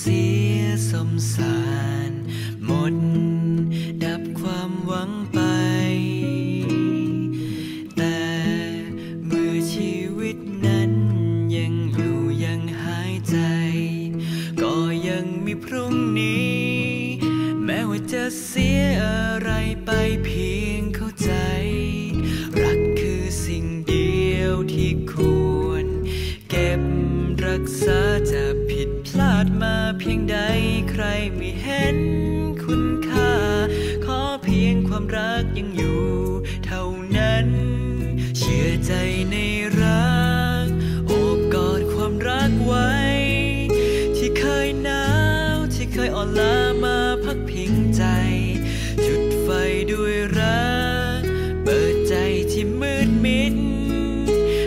เสียสมสารหมด ดับความหวังไป แต่เมื่อชีวิตนั้นยังอยู่ยังหายใจ ก็ยังมีพรุ่งนี้ แม้ว่าจะเสียอะไรไปเพียง ไม่เห็นคุณค่า ขอเพียงความรักยังอยู่ เท่านั้น เชื่อใจในรัก โอบกอดความรักไว้ ที่เคยหนาวที่เคยอ่อนล้ามาพักพิงใจ จุดไฟด้วยรัก เปิดใจที่มืดมิด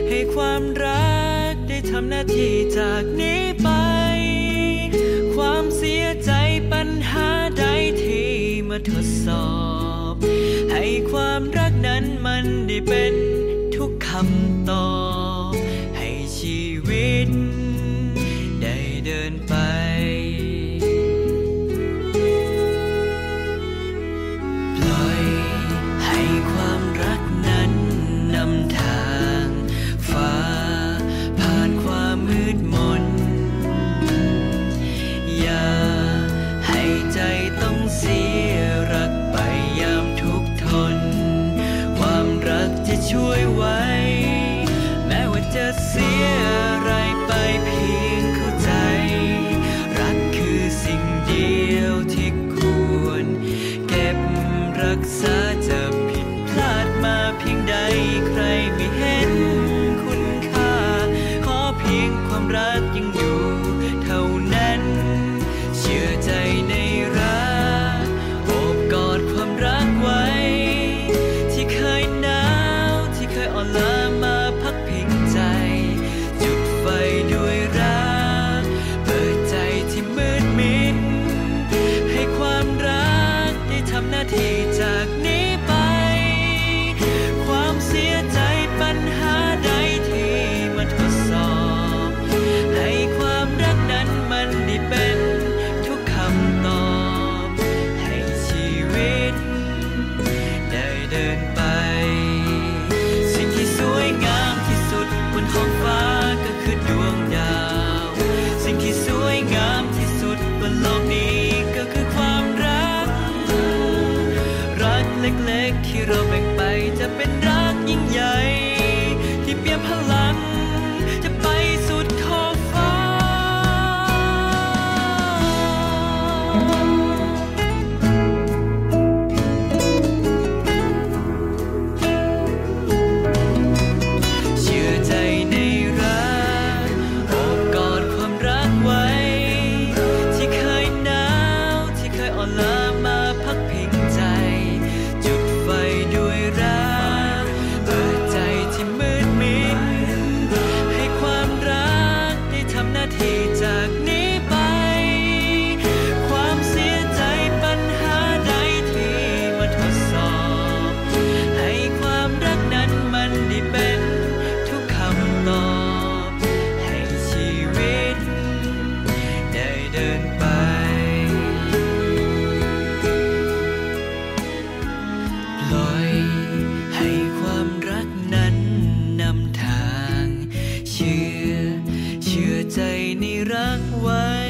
ให้ความรักได้ทำหน้าที่จากนี้ไป ความเสีย ความรักนั้นมันได้เป็นทุกคำ ช่วยไว้ แม้ว่าจะเสียอะไรไปเพียงเข้าใจ รักคือสิ่งเดียวที่ควร เก็บรักษาจะผิดพลาดมาเพียงใดใครไม่ goodbye. tak nie รักไว้